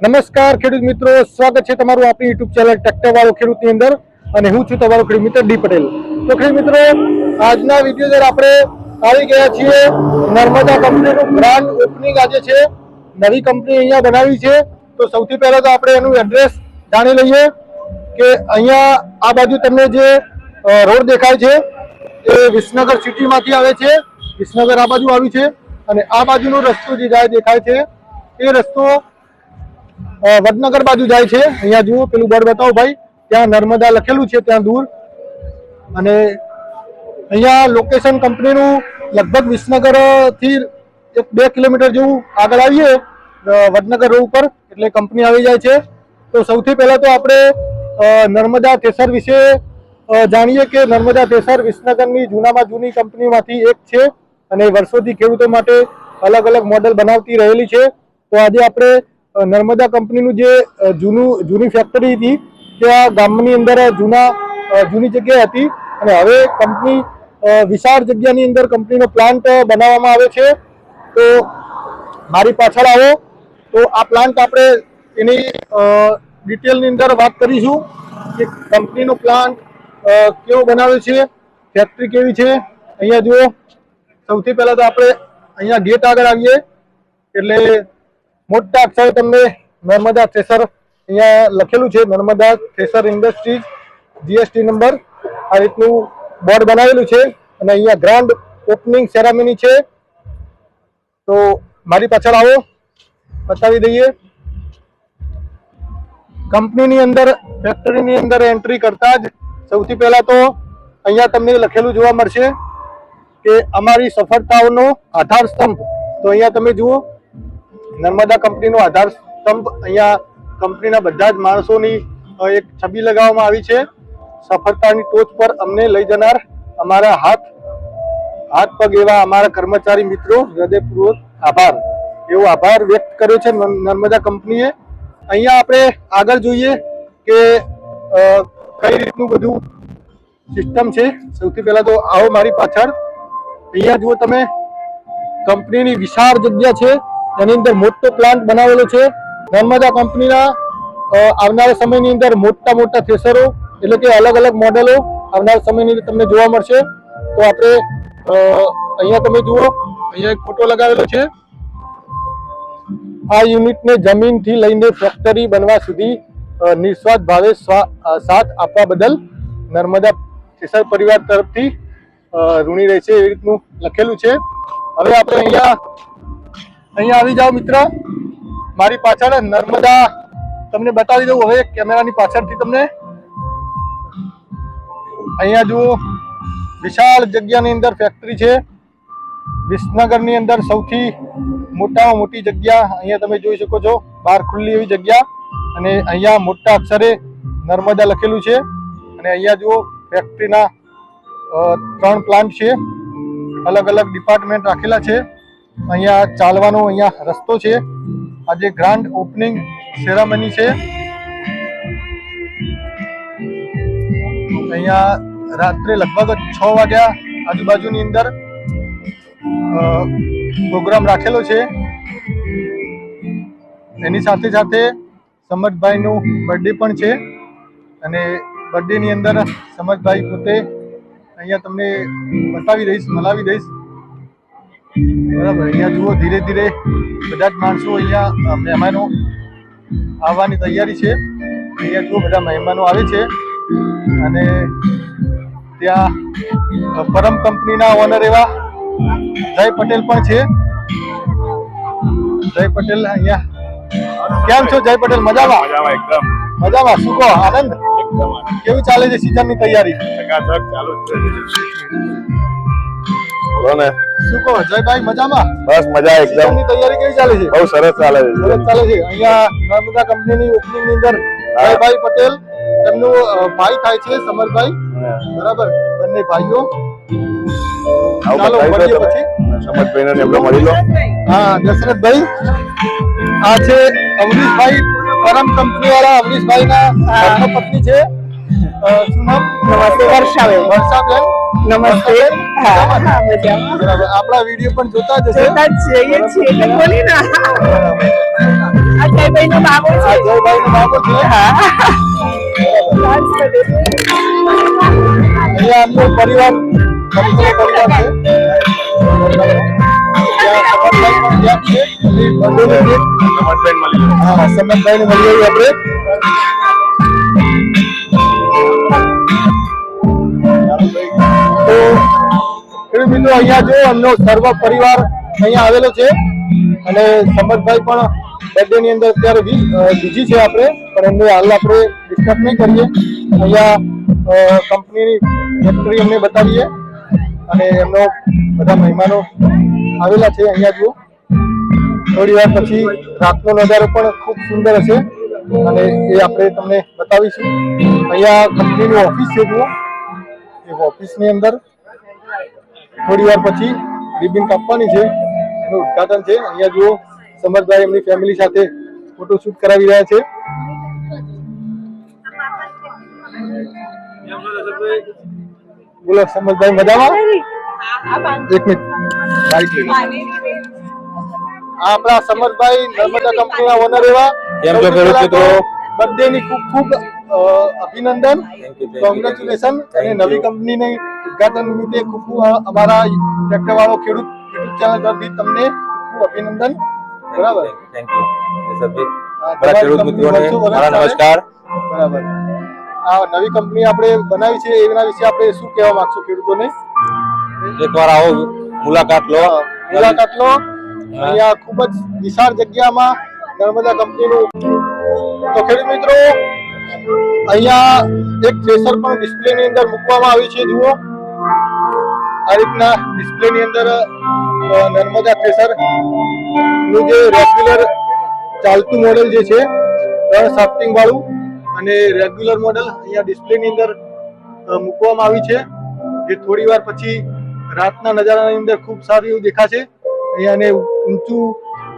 નમસ્કાર, ખેડૂત મિત્રો. સ્વાગત છે તમારું આપણી યુટ્યુબ ચેનલ ટ્રેક્ટર વાળો ખેડૂતની અંદર અને હું છું તમારો ખેડૂત મિત્ર ડી પટેલ. તો ખેડૂત મિત્રો, આજના વીડિયો અંદર આપણે આવી ગયા છીએ. નર્મદા કંપનીનું બ્રાન્ડ ઓપનિંગ આજે છે. નવી કંપની અહીંયા બનાવી છે. તો સૌથી પહેલા તો આપણે એનું એડ્રેસ જાણી લઈએ કે અહીંયા આ બાજુ તમને જે રોડ દેખાય છે એ વિસનગર સિટીમાંથી આવે છે. વિસનગર આ બાજુ આવ્યું છે અને આ બાજુનો રસ્તો જે જાય દેખાય છે એ રસ્તો વડનગર બાજુ જાય છે. અહીંયા જુઓ, પેલું બોર્ડ બતાવો ભાઈ. ત્યાં નર્મદા લખેલું છે, ત્યાં દૂર. અને અહીંયા લોકેશન કંપનીનું લગભગ વિસનગરથી એક બે કિલોમીટર જેવું આગળ આવીએ વડનગર રોડ ઉપર, એટલે કંપની આવી જાય છે. તો સૌથી પહેલાં તો આપણે નર્મદા થેસર વિશે જાણીએ કે નર્મદા થેસર વિસનગરની જૂનામાં જૂની કંપનીમાંથી એક છે. અને વર્ષોથી ખેડૂતો માટે અલગ અલગ મોડેલ બનાવતી રહેલી છે. તો આજે આપણે નર્મદા કંપનીનું જે જૂનું, જૂની ફેક્ટરી હતી, તે આ ગામની અંદર જૂના જૂની જગ્યાએ હતી. અને હવે કંપની વિશાળ જગ્યાની અંદર કંપનીનો પ્લાન્ટ બનાવવામાં આવે છે. તો મારી પાછળ આવો. તો આ પ્લાન્ટ આપણે એની ડિટેલની અંદર વાત કરીશું કે કંપનીનો પ્લાન્ટ કેવો બનાવે છે ફેક્ટરી કેવી છે. અહીંયા જુઓ. સૌથી પહેલાં તો આપણે અહીંયા ગેટ આગળ આવીએ. એટલે મોટા અક્ષરે તમને નર્મદા થ્રેસર અહીંયા લખેલું છે, Narmada thresher industries GST number આ રીતનું બોર્ડ બનાવેલું છે અને અહીંયા ગ્રાન્ડ ઓપનિંગ સેરામની છે. તો મારી પાછળ આવો, બતાવી દઈએ. કંપનીની અંદર ફેક્ટરીની અંદર એન્ટ્રી કરતા જ સૌથી પહેલા તો અહીંયા તમને લખેલું જોવા મળશે કે અમારી સફળતાઓનો આધાર સ્તંભ. તો અહીંયા તમે જુઓ નર્મદા કંપનીનો આધાર સ્તંભ અહીંયા કંપનીના બધા જ માણસોની એક છબી લગાવવામાં આવી છે. સફળતાની ટોચ પર અમને લઈ જનાર અમારા હાથ હાથ પગ એવા અમારા કર્મચારી મિત્રો, હૃદયપૂર્વક આભાર. એવો આભાર વ્યક્ત કર્યો છે નર્મ- નર્મદા કંપનીએ. અહીંયા આપણે આગળ જોઈએ કે કઈ રીતનું બધું સિસ્ટમ છે. સૌથી પહેલા તો આવો મારી પાછળ. અહીંયા જુઓ તમે, કંપનીની વિશાળ જગ્યા છે. એની અંદર મોટો પ્લાન્ટ બનાવેલો છે. નર્મદા કંપનીના આવનારા સમયની અંદર મોટા મોટા થ્રેસરો એટલે કે અલગ અલગ મોડેલો આવનારા સમયની અંદર તમને જોવા મળશે. તો આપણે અહીંયા તમે જુઓ, અહીંયા એક ફોટો લગાવેલો છે. આ યુનિટને જમીનથી લઈને ફેક્ટરી બનવા સુધી નિસ્વાર્થ ભાવે સાથ આપવા બદલ નર્મદા થેસર પરિવાર તરફથી ઋણી રહેશે એવી રીતનું લખેલું છે. હવે આપણે અહીંયા અહીંયા આવી જાઓ મિત્ર. મારી પાછળ નર્મદા. તમને બતાવી દઉં હવે કેમેરાની પાછળથી તમને. અહીંયા જુઓ. વિશાળ જગ્યાની અંદર ફેક્ટરી છે. વિસનગરની અંદર સૌથી મોટામાં મોટી જગ્યા અહીંયા તમે જોઈ શકો છો. બહાર ખુલ્લી એવી જગ્યા. અને અહીંયા મોટા અક્ષરે નર્મદા લખેલું છે. અને અહીંયા જુઓ ફેક્ટરીના ત્રણ પ્લાન્ટ છે. અલગ અલગ ડિપાર્ટમેન્ટ રાખેલા છે. અહીંયા ચાલવાનો અહીંયા રસ્તો છે. આજે ગ્રાન્ડ ઓપનિંગ સેરામની છે. અહીંયા રાત્રે લગભગ છ વાગ્યા આજુબાજુની અંદર પ્રોગ્રામ રાખેલો છે. એની સાથે સાથે સમજભાઈનું બર્થડે પણ છે. અને બર્થડેની અંદર સમજભાઈ પોતે અહીંયા તમને બતાવી દઈશ મલાવી દઈશ. બરાબર અહીંયા જુઓ ધીરે ધીરે બધા જ માણસો અહીંયા મહેમાનો આવવાની તૈયારી છે. અહીંયા જુઓ બધા મહેમાનો આવે છે. અને ત્યાં પરમ કંપનીના ઓનર એવા જય પટેલ પણ છે. જય પટેલ અહીંયા. કેમ છો જય પટેલ? મજામાં? મજામાં એકદમ. મજામાં? શું કહો? આનંદ? કેવું ચાલે છે સિઝનની તૈયારી? ચાલુ છે. બોલો ને. શું કહો જયભાઈ મજામાં? બસ મજા એકદમ. ની તૈયારી કેવી ચાલે છે? બહુ સરસ ચાલે છે સરસ ચાલે છે. અહીંયા નર્મદા કંપનીની ઓપનિંગની અંદર જયભાઈ પટેલ એમનું ભાઈ થાય છે સમરભાઈ. બરાબર? બંને ભાઈઓ. આવું ચાલો મળીએ પછી. સમજભાઈને ને એમને મળી લો. હા દશરથભાઈ. આ છે અમરીશભાઈ પરમ કંપની વાળા અવનીશભાઈ ના પત્ની છે. નમસ્તે, વર્ષાબેન. વર્ષાબેન નમસ્તે. હા. હા મજામાં બરાબર. આપણા વીડિયો પણ જોતા જ હશે. જોતા જ છીએ છીએ એટલે બોલી ના. અજયભાઈ નો બાબો છે. અજયભાઈ નો બાબો છે. હા. અહીંયા આમનો પરિવાર પરિવાર છે. આપણે. તો ખેડૂત મિત્રો, અહીંયા જો એમનો સર્વ પરિવાર અહીંયા આવેલો છે અને સમરભાઈ પણ બર્થડે ની અંદર અત્યારે બીજી છે આપણે, પણ એમને હાલ આપણે ડિસ્કસ નહીં કરીએ. અહીંયા કંપનીની ફેક્ટરી અમને બતાવીએ. અને એમનો બધા મહેમાનો આવેલા છે અહીંયા જુઓ. થોડી વાર પછી રાતનો નજારો પણ ખૂબ સુંદર હશે. અને એ આપણે તમને બતાવીશું. અહીંયા કંપનીની ઓફિસ છે જુઓ. એ ઓફિસની અંદર. થોડી વાર પછી રિબિન કાપવાની છે. એનું ઉદઘાટન છે. અહીંયા જુઓ, સમરભાઈ એમની ફેમિલી સાથે ફોટોશૂટ કરાવી રહ્યા છે. બોલો, સમરભાઈ, મજામાં? એક મિનિટ. આપણા સમરભાઈ નર્મદા કંપનીના ઓનર એવા. કેમ છો ખેડૂત મિત્રો? બર્થડે ખૂબ ખૂબ અભિનંદન કોંગ્રેચ્યુલેશન અને નવી કંપનીની ઉદઘાટન નિમિત્તે ખૂબ ખૂબ અમારા ટેક્ટરવાળો ખેડૂત યુટ્યુબ ચેનલ તરફથી તમને ખૂબ અભિનંદન. બરાબર? થેન્ક યુ ખેડૂત મિત્રોને. નમસ્કાર. બરાબર. આ નવી કંપની આપણે બનાવી છે એના વિશે આપણે શું કહેવા માંગશું ખેડૂતોને? એકવાર આવો મુલાકાત લો. મુલાકાત લો. અહીંયા ખૂબ જ વિશાળ જગ્યામાં નર્મદા કંપનીનું તો ખેડૂત મિત્રો, અહીંયા એક થ્રેસર પણ ડિસ્પ્લે ની અંદર મૂકવામાં આવી છે, જુઓ. આ રીતના ડિસ્પ્લે ની અંદર નર્મદા થ્રેસરનું જે રેગ્યુલર ચાલતું મોડેલ જે છે, ત્રણ સાફ્ટિંગ વાળું અને રેગ્યુલર મોડેલ અહીંયા ડિસ્પ્લે ની અંદર મૂકવામાં આવી છે. જે થોડી વાર પછી રાતના નજારાની અંદર ખૂબ સારું એવું દેખાશે. અહીંયા ઊંચું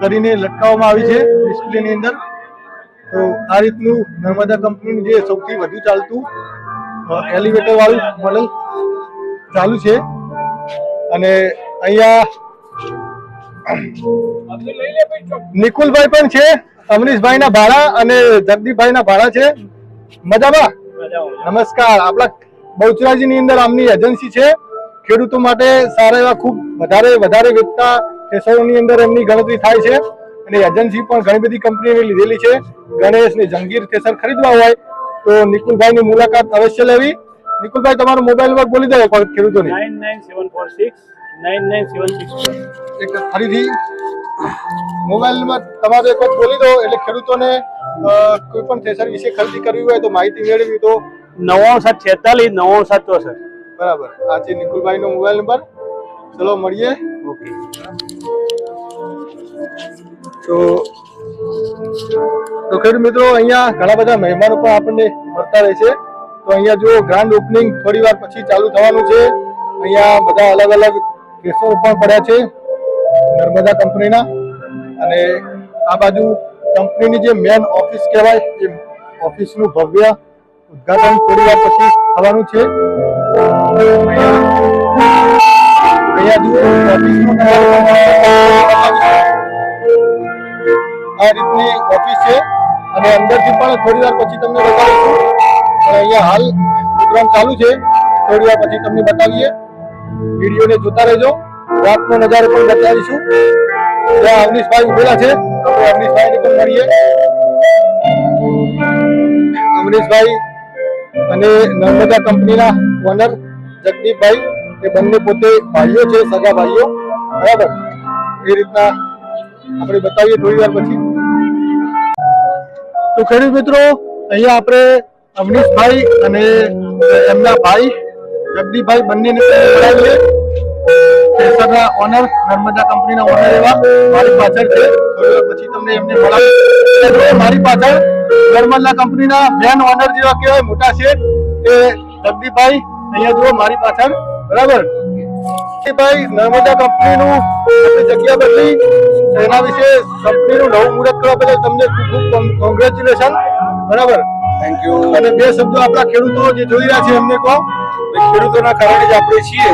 કરીને લટકાવવામાં આવી છે ડિસ્પ્લે ની અંદર. આ રીતનું નર્મદા કંપનીનું જે સૌથી વધુ ચાલતું એલિવેટર વાળું મોડલ ચાલુ છે. અને અહીંયા નિકુલભાઈ પણ છે અમરીશભાઈ ના ભાડા અને જગદીપભાઈ ના ભાડા છે. મજામાં? નમસ્કાર. આપણા બહુચરાજી ની અંદર આમની એજન્સી છે. ખેડૂતો માટે સારા એવા ખૂબ વધારે વધારે વેચતા કેસરોની અંદર એમની ગણતરી થાય છે. અને એજન્સી પણ ઘણી બધી કંપનીની લીધેલી છે. ગણેશ ને જંગીર કેસર ખરીદવા હોય તો નિકુલભાઈની મુલાકાત અવશ્ય લેવી. નિકુલભાઈ તમારો મોબાઈલ નંબર બોલી દો પણ ખેડૂતોને. એક ફરીથી. મોબાઈલ નંબર તમારો એક વખત બોલી દો એટલે ખેડૂતોને કોઈ પણ થેસર વિશે ખરીદી કરવી હોય તો માહિતી મેળવી તો. નવ્વાણું સાત છેતાલીસ નવ્વાણું સાત ચોસઠ. બરાબર. આ છે નિકુલભાઈ નો મોબાઈલ નંબર. ચલો મળીએ. ઓકે. તો તો ખેડૂત મિત્રો, અહીંયા ઘણા બધા મહેમાનો પણ આપણને મળતા રહે છે. તો અહીંયા જો ગ્રાન્ડ ઓપનિંગ થોડી વાર પછી ચાલુ થવાનું છે. અહીંયા બધા અલગ અલગ કેસો પણ પડ્યા છે, નર્મદા કંપનીના. અને આ બાજુ કંપનીની જે મેન ઓફિસ કહેવાય, એ ઓફિસનું ભવ્ય ઉદઘાટન થોડી વાર પછી થવાનું છે. અહીંયા જુઓ ઓફિસનું આ રીતની ઓફિસ છે. અને અંદરથી પણ થોડી વાર પછી તમને બતાવીશું. પણ અહીંયા હાલ પ્રોગ્રામ ચાલુ છે. થોડી વાર પછી તમને બતાવીએ. વિડીયોને જોતા રહેજો. રાતનો નજારો પણ બતાવીશું. ત્યાં અવનીશભાઈ ઉભેલા છે. આપણે અવનીશભાઈને પણ મળીએ. અમરીશભાઈ અને નર્મદા કંપનીના ઓનર જગદીપભાઈ, એ બંને પોતે ભાઈઓ છે, સગા ભાઈઓ. બરાબર? એ રીતના આપણે બતાવીએ થોડી વાર પછી. તો ખેડૂત મિત્રો, અહીંયા આપણે અવનીશભાઈ અને એમના ભાઈ જગદીપભાઈ બંનેને બોલાવીએ. કેસરના ઓનર નર્મદા કંપનીના ઓનર એવા મારી પાછળ છે. પછી તમને એમને બોલાવી મારી પાછળ નર્મદા કંપનીના મેન ઓનર જેવા કહેવાય મોટા છે એ જગદીપભાઈ અહીંયા જુઓ, મારી પાછળ. બરાબર? ભાઈ નર્મદા કંપનીનું જગ્યા બદલી એના વિશે કંપનીનું નવું મુહૂર્ત કરવા બદલ તમને ખૂબ ખૂબ કોંગ્રેચ્યુલેશન બરાબર? થેન્ક યુ અને બે શબ્દો આપણા ખેડૂતો જે જોઈ રહ્યા છે એમને કહો. ખેડૂતોના કારણે જ આપણે છીએ.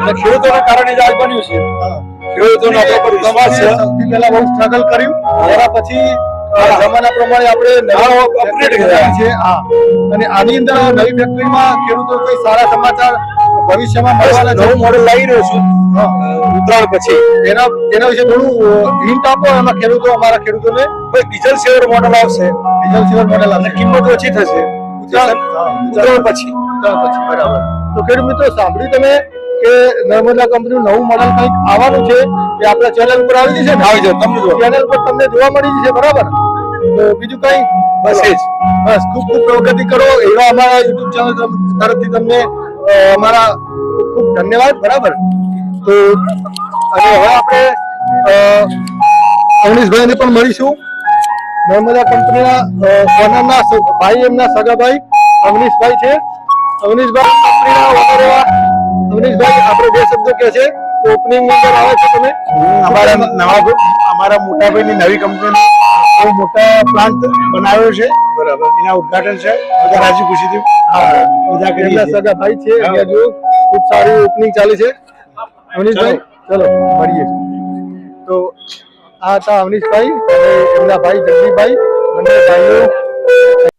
અને ખેડૂતોના કારણે જ આજ બન્યું છે. ખેડૂતોનો આપણો પ્રવાસ છે. સૌથી પહેલા બહુ સ્ટ્રગલ કર્યું. એના પછી જમાના પ્રમાણે આપણે નવી ફેક્ટરી કર્યા. છે. હા. અને આની અંદર નવી ફેક્ટરીમાં ખેડૂતો કોઈ સારા સમાચાર ભવિષ્યમાં મળવાના નવું મોડેલ લાવી રહ્યો છું. ઉત્તરાયણ પછી. એના એના વિશે થોડું હિન્ટ આપો એમાં ખેડૂતો અમારા ખેડૂતોને. કોઈ ડીઝલ સેવર મોડેલ આવશે. ડીઝલ સેવર મોડેલ આવશે. કિંમત ઓછી થશે. ઉત્તરાયણ પછી. ઉત્તરાયણ પછી બરાબર. તો ખેડૂત મિત્રો સાંભળ્યું તમે કે નર્મદા કંપનીનું નવું મોડેલ કંઈક આવવાનું છે એ આપણા ચેનલ ઉપર આવી જશે ને? આવી જશે તમને જો ચેનલ પર તમને જોવા મળી જશે બરાબર? તો બીજું કંઈ બસ એ જ. બસ ખૂબ ખૂબ પ્રગતિ કરો એવા અમારા યુટ્યુબ ચેનલ તરફથી તમને અમારા ખૂબ ધન્યવાદ, બરાબર? તો અને હવે આપણે અવનીશભાઈને પણ મળીશું. નર્મદા કંપનીના ઓનરના ભાઈ એમના સગાભાઈ અવનીશભાઈ છે. અવનીશભાઈ કંપનીના ઓનર અવનીશભાઈ, આપણે બે શબ્દો કહે છે. ઓપનિંગ અંદર આવે છે તમે. અમારા નવા અમારા મોટાભાઈની નવી કંપનીનો બહુ મોટા પ્લાન્ટ બનાવ્યો છે. બરાબર. એના ઉદઘાટન છે. બધા રાજી ખુશીથી કરી એમના સગા ભાઈ છે અહીંયા જો ખૂબ સારી ઓપનિંગ ચાલે છે. અવનીશભાઈ ચલો. મળીએ. તો આ હતા અવનીશભાઈ અને એમના ભાઈ જગદીપભાઈ બંને ભાઈઓ.